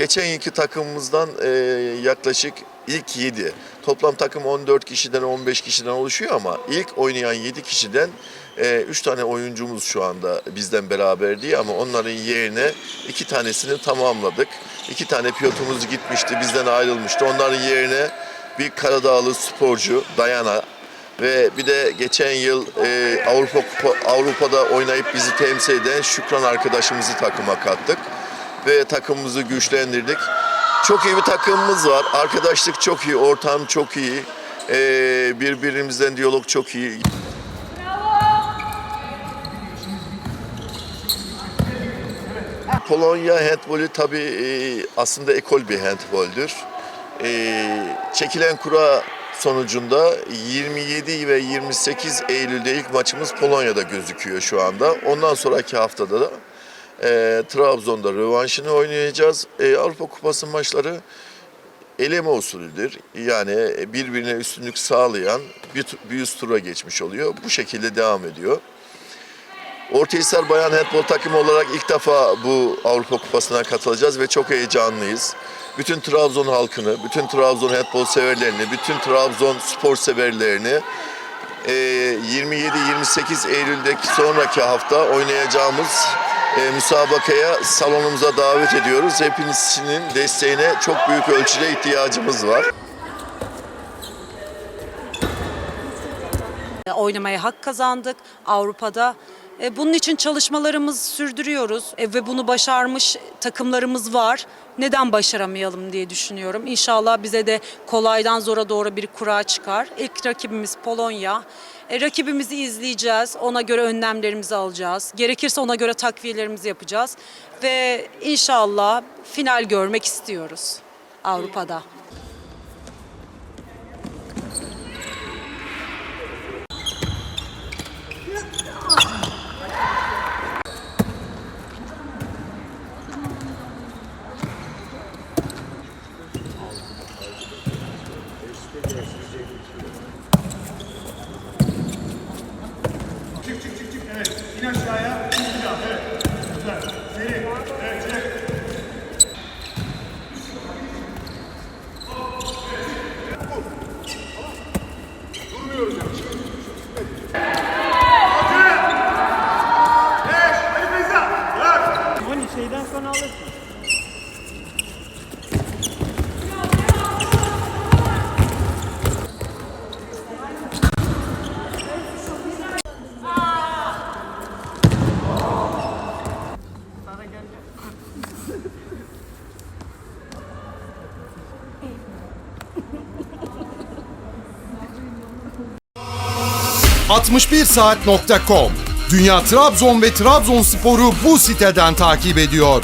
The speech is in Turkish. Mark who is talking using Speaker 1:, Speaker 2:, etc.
Speaker 1: Geçen yılki takımımızdan e, yaklaşık ilk 7. Toplam takım 14 kişiden 15 kişiden oluşuyor ama ilk oynayan 7 kişiden 3 tane oyuncumuz şu anda bizden beraber diye ama onların yerine 2 tanesini tamamladık. 2 tane pilotumuz gitmişti, bizden ayrılmıştı. Onların yerine bir Karadağlı sporcu Dayana ve bir de geçen yıl e, Avrupa Avrupa'da oynayıp bizi temsil eden Şükran arkadaşımızı takıma kattık ve takımımızı güçlendirdik. Çok iyi bir takımımız var. Arkadaşlık çok iyi, ortam çok iyi. E, birbirimizden diyalog çok iyi. Polonya handbolü tabii e, aslında ekol bir handboldür. E, çekilen kura sonucunda 27 ve 28 Eylül'de ilk maçımız Polonya'da gözüküyor şu anda. Ondan sonraki haftada da e, Trabzon'da rövanşını oynayacağız. E, Avrupa Kupası maçları eleme usulüdür. Yani birbirine üstünlük sağlayan bir, bir üst tura geçmiş oluyor. Bu şekilde devam ediyor. Ortahisar Bayan Handbol takımı olarak ilk defa bu Avrupa Kupası'na katılacağız ve çok heyecanlıyız. Bütün Trabzon halkını, bütün Trabzon handbol severlerini, bütün Trabzon spor severlerini e, 27-28 Eylül'deki sonraki hafta oynayacağımız e, müsabakaya salonumuza davet ediyoruz. Hepinizin desteğine çok büyük ölçüde ihtiyacımız var.
Speaker 2: oynamaya hak kazandık Avrupa'da. E, Bunun için çalışmalarımızı sürdürüyoruz E, ve bunu başarmış takımlarımız var. Neden başaramayalım diye düşünüyorum. İnşallah bize de kolaydan zora doğru bir kura çıkar. İlk rakibimiz Polonya. E, rakibimizi izleyeceğiz. Ona göre önlemlerimizi alacağız. Gerekirse ona göre takviyelerimizi yapacağız. Ve inşallah final görmek istiyoruz Avrupa'da.
Speaker 3: Thank you.
Speaker 4: 61saat.com Dünya Trabzon ve Trabzonspor'u bu siteden takip ediyor.